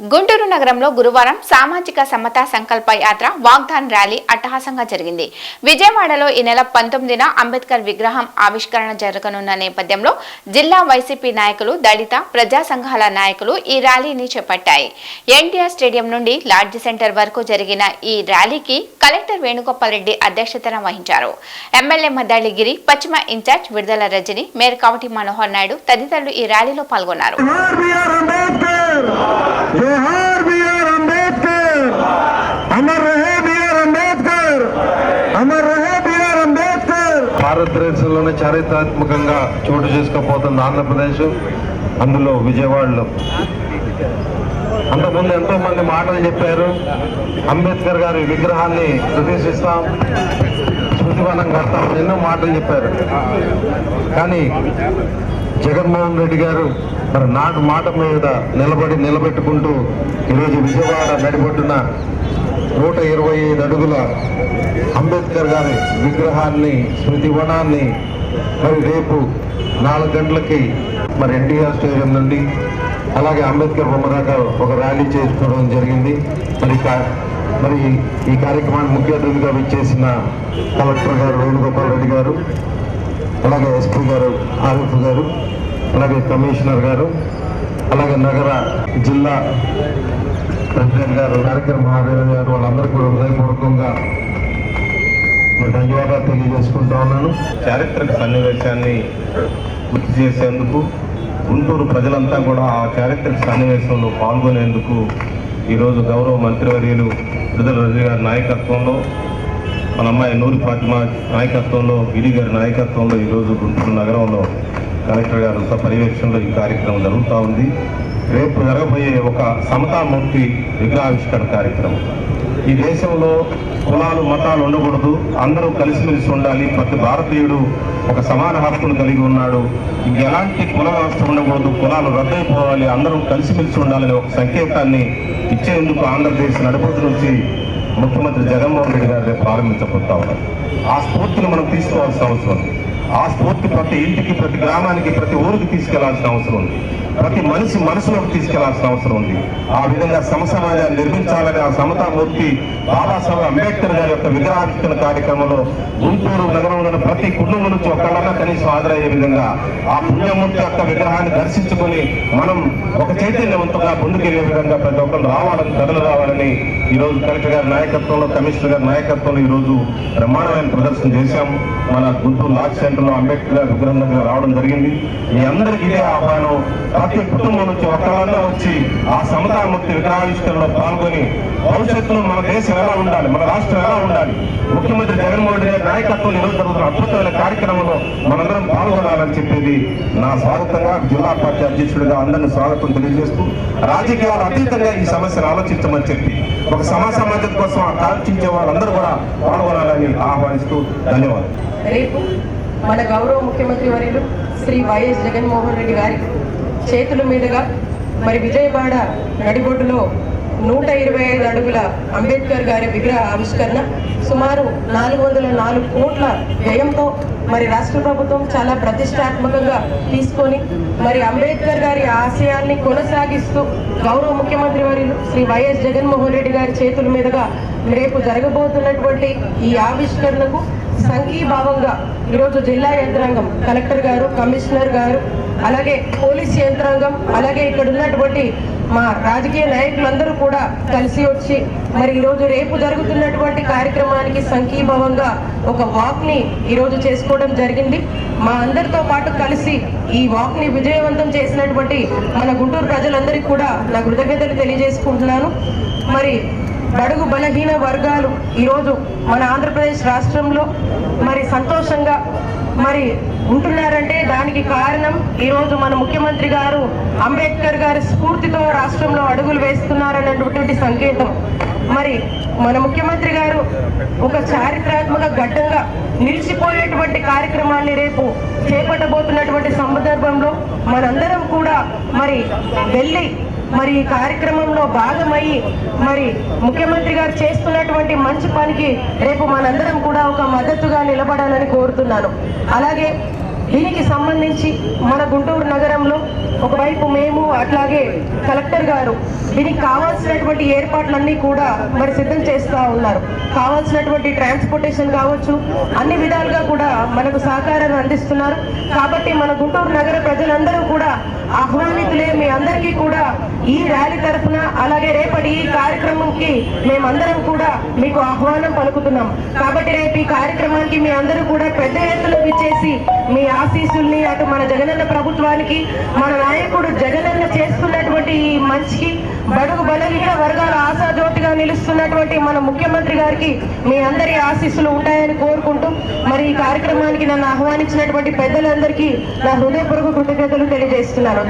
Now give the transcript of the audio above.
గుంటూరు నగరంలో గురువారం సామాజిక సమతా సంకల్ప యాత్ర వాగ్దాన్ ర్యాలీ అట్టహాసంగా జరిగింది. విజయవాడలో ఈ నెల పంతొమ్మిదిన అంబేద్కర్ విగ్రహం ఆవిష్కరణ జరగనున్న నేపథ్యంలో జిల్లా వైసీపీ నాయకులు దళిత ప్రజా సంఘాల నాయకులు ఈ ర్యాలీని చేపట్టాయి. ఎన్టీఆర్ స్టేడియం నుండి లాడ్జి సెంటర్ వరకు జరిగిన ఈ ర్యాలీకి కలెక్టర్ వేణుగోపాల్ రెడ్డి అధ్యక్షతన వహించారు. ఎమ్మెల్యే మద్దాళిగిరి పశ్చిమ ఇన్ఛార్జ్ విడుదల రజని మేయర్ కవటి మనోహర్ నాయుడు తదితరులు ఈ ర్యాలీలో పాల్గొన్నారు. అంబేద్కర్ జోహార్ బిఆర్ అంబేద్కర్! అమర్ రహే బిఆర్ అంబేద్కర్! అమర్ రహే బిఆర్ అంబేద్కర్! భారతదేశంలోనే చారిత్రాత్మకంగా చోటు చేసుకోబోతుంది ఆంధ్రప్రదేశ్ అందులో విజయవాడలో. అంతకుముందు ఎంతో మంది మాటలు చెప్పారు. అంబేద్కర్ గారి విగ్రహాన్ని ప్రదర్శిస్తాం స్మృతివనం కడతాం ఎన్నో మాటలు చెప్పారు. కానీ జగన్మోహన్ రెడ్డి గారు మరి నాటు మాట మీద నిలబడి నిలబెట్టుకుంటూ ఈరోజు విజయవాడ నడిబొడ్డున నూట ఇరవై ఐదు అడుగుల అంబేద్కర్ గారి విగ్రహాన్ని స్మృతి వనాన్ని మరి రేపు నాలుగు గంటలకి మరి ఎన్టీఆర్ స్టేడియం నుండి అలాగే అంబేద్కర్ బొమ్మ దాకా ఒక ర్యాలీ చేసుకోవడం జరిగింది. మరి మరి ఈ కార్యక్రమాన్ని ముఖ్య అతిథిగా విచ్చేసిన కలెక్టర్ గారు వేణుగోపాల్ రెడ్డి గారు అలాగే ఎస్పీ గారు ఆరిఫ్ గారు అలాగే కమిషనర్ గారు అలాగే నగర జిల్లా ప్రెసిడెంట్ గారు కార్యక్రమ మహాదేవ్ గారు వాళ్ళందరికీ కూడా హృదయపూర్వకంగా ధన్యవాదాలు తెలియజేసుకుంటా ఉన్నాను. చారిత్రక సన్నివేశాన్ని గుర్తు చేసేందుకు గుంటూరు ప్రజలంతా కూడా ఆ చారిత్రక సన్నివేశంలో పాల్గొనేందుకు ఈరోజు గౌరవ మంత్రివర్యులు విడుదల రజు గారి నాయకత్వంలో మన అమ్మాయి నూరి ఫాతిమా నాయకత్వంలో గిరి గారి నాయకత్వంలో ఈరోజు గుంటూరు నగరంలో కలెక్టర్ గారు పర్యవేక్షణలో ఈ కార్యక్రమం జరుగుతూ ఉంది. రేపు జరగబోయే ఒక సమతామూర్తి విగ్రహావిష్కరణ కార్యక్రమం. ఈ దేశంలో కులాలు మతాలు ఉండకూడదు. అందరూ కలిసిమెలిసి ఉండాలి. ప్రతి భారతీయుడు ఒక సమాన హక్కును కలిగి ఉన్నాడు. ఎలాంటి కుల వ్యవస్థ ఉండకూడదు. కులాలు రద్దయిపోవాలి. అందరూ కలిసిమెలిసి ఉండాలనే ఒక సంకేతాన్ని ఇచ్చేందుకు ఆంధ్రప్రదేశ్ నడిపోతు నుంచి ముఖ్యమంత్రి జగన్మోహన్ రెడ్డి గారు రేపు ప్రారంభించబోతా ఉన్నారు. ఆ స్ఫూర్తిని మనం తీసుకోవాల్సిన అవసరం ఉంది. ఆ స్ఫూర్తి ప్రతి ఇంటికి ప్రతి గ్రామానికి ప్రతి ఊరికి తీసుకెళ్ళాల్సిన అవసరం ఉంది. ప్రతి మనిషి మనసులోకి తీసుకెళ్ళాల్సిన అవసరం ఉంది. ఆ విధంగా సమసమాజాన్ని నిర్మించాలని ఆ సమతామూర్తి బాబాసాహెబ్ అంబేద్కర్ గారి యొక్క విగ్రహావిష్కరణ కార్యక్రమంలో గుంటూరు నగరంలోని ప్రతి కుటుంబం నుంచి ఒకళ్ళన్నా కనీసం హాజరయ్యే విధంగా ఆ పుణ్యమూర్తి యొక్క విగ్రహాన్ని దర్శించుకొని మనం ఒక చైతన్యవంతంగా ముందుకెళ్ళే విధంగా ప్రతి ఒక్కరు రావాలని తరలి రావాలని ఈ రోజు కలెక్టర్ గారి నాయకత్వంలో కమిషనర్ గారి నాయకత్వంలో ఈ రోజు బ్రహ్మాండమైన ప్రదర్శన చేశాం. మన గుంటూరు లాక్ సెంటర్లో అంబేద్కర్ గారి విగ్రహం దగ్గర రావడం జరిగింది. మీ అందరికీ ఇదే ఆహ్వానం. ప్రతి కుటుంబం నుంచి వచ్చి ఆ సమతామూర్తి విగ్రహావిష్కరణలో పాల్గొని భవిష్యత్తులో మన దేశం ఎలా ఉండాలి మన రాష్ట్రం ఎలా ఉండాలి ముఖ్యమంత్రి జగన్మోహన్ రెడ్డి నాయకత్వం ఈరోజు అద్భుతమైన కార్యక్రమంలో మనందరం పాల్గొనాలని చెప్పేది నా స్వాగతంగా జిల్లా పార్టీ అధ్యక్షుడిగా అందరినీ స్వాగతం తెలియజేస్తూ రాజకీయాలు అతీతంగా ఈ సమస్యను ఆలోచించమని చెప్పి ఒక సమాజ సమాజం కోసం ఆలోచించే వాళ్ళందరూ కూడా పాల్గొనాలని ఆహ్వానిస్తూ ధన్యవాదాలు. రేపు మన గౌరవ ముఖ్యమంత్రి వర్యులు శ్రీ వైఎస్ జగన్మోహన్ రెడ్డి గారి చేతుల మీదుగా మరి విజయవాడ నడిబొడ్డులో నూట ఇరవై ఐదు అడుగుల అంబేద్కర్ గారి విగ్రహ ఆవిష్కరణ సుమారు నాలుగు వందల నాలుగు కోట్ల వ్యయంతో మరి రాష్ట్ర ప్రభుత్వం చాలా ప్రతిష్టాత్మకంగా తీసుకొని మరి అంబేద్కర్ గారి ఆశయాల్ని కొనసాగిస్తూ గౌరవ ముఖ్యమంత్రి వర్యులు శ్రీ వైఎస్ జగన్మోహన్ రెడ్డి గారి చేతుల మీదుగా రేపు జరగబోతున్నటువంటి ఈ ఆవిష్కరణకు సంఘీభావంగా ఈరోజు జిల్లా యంత్రాంగం కలెక్టర్ గారు కమిషనర్ గారు అలాగే పోలీస్ యంత్రాంగం అలాగే ఇక్కడ ఉన్నటువంటి మా రాజకీయ నాయకులందరూ కూడా కలిసి వచ్చి మరి ఈరోజు రేపు జరుగుతున్నటువంటి కార్యక్రమానికి సంఘీభావంగా ఒక వాక్ని ఈరోజు చేసుకోవడం జరిగింది. మా అందరితో పాటు కలిసి ఈ వాక్ని విజయవంతం చేసినటువంటి మన గుంటూరు ప్రజలందరికీ కూడా నా కృతజ్ఞతలు తెలియజేసుకుంటున్నాను. మరి బడుగు బలహీన వర్గాలు ఈరోజు మన ఆంధ్రప్రదేశ్ రాష్ట్రంలో మరి సంతోషంగా మరి ఉంటున్నారంటే దానికి కారణం ఈరోజు మన ముఖ్యమంత్రి గారు అంబేద్కర్ గారి స్ఫూర్తితో రాష్ట్రంలో అడుగులు వేస్తున్నారన్నటువంటి సంకేతం. మరి మన ముఖ్యమంత్రి గారు ఒక చారిత్రాత్మక ఘట్టంగా నిలిచిపోయేటువంటి కార్యక్రమాన్ని రేపు చేపట్టబోతున్నటువంటి సందర్భంలో మనందరం కూడా మరి వెళ్ళి మరి ఈ కార్యక్రమంలో భాగమయ్యి మరి ముఖ్యమంత్రి గారు చేస్తున్నటువంటి మంచి పనికి రేపు మనందరం కూడా ఒక మద్దతుగా నిలబడాలని కోరుతున్నాను. అలాగే దీనికి సంబంధించి మన గుంటూరు నగరంలో ఒకవైపు మేము అట్లాగే కలెక్టర్ గారు దీనికి కావాల్సినటువంటి ఏర్పాట్లన్నీ కూడా మరి సిద్ధం చేస్తూ ఉన్నారు. కావాల్సినటువంటి ట్రాన్స్పోర్టేషన్ కావచ్చు అన్ని విధాలుగా కూడా మనకు సహకారాన్ని అందిస్తున్నారు. కాబట్టి మన గుంటూరు నగర ప్రజలందరూ కూడా ఆహ్వానితులే. మీ అందరికీ కూడా ఈ ర్యాలీ తరఫున అలాగే రేపటి ఈ కార్యక్రమంకి మేమందరం కూడా మీకు ఆహ్వానం పలుకుతున్నాం. కాబట్టి రేపు ఈ కార్యక్రమానికి మీ అందరూ కూడా పెద్ద ఎత్తున విచ్చేసి మీ ఆశీస్సుల్ని అటు మన జగనన్న ప్రభుత్వానికి మన నాయకుడు జగనన్న చేస్తున్నటువంటి ఈ మంచికి బడుగు బలహీన వర్గాల ఆశాజ్యోతిగా నిలుస్తున్నటువంటి మన ముఖ్యమంత్రి గారికి మీ అందరి ఆశీస్సులు ఉంటాయని కోరుకుంటూ మరి ఈ కార్యక్రమానికి నన్ను ఆహ్వానించినటువంటి పెద్దలందరికీ నా హృదయపూర్వక కృతజ్ఞతలు తెలియజేస్తున్నాను.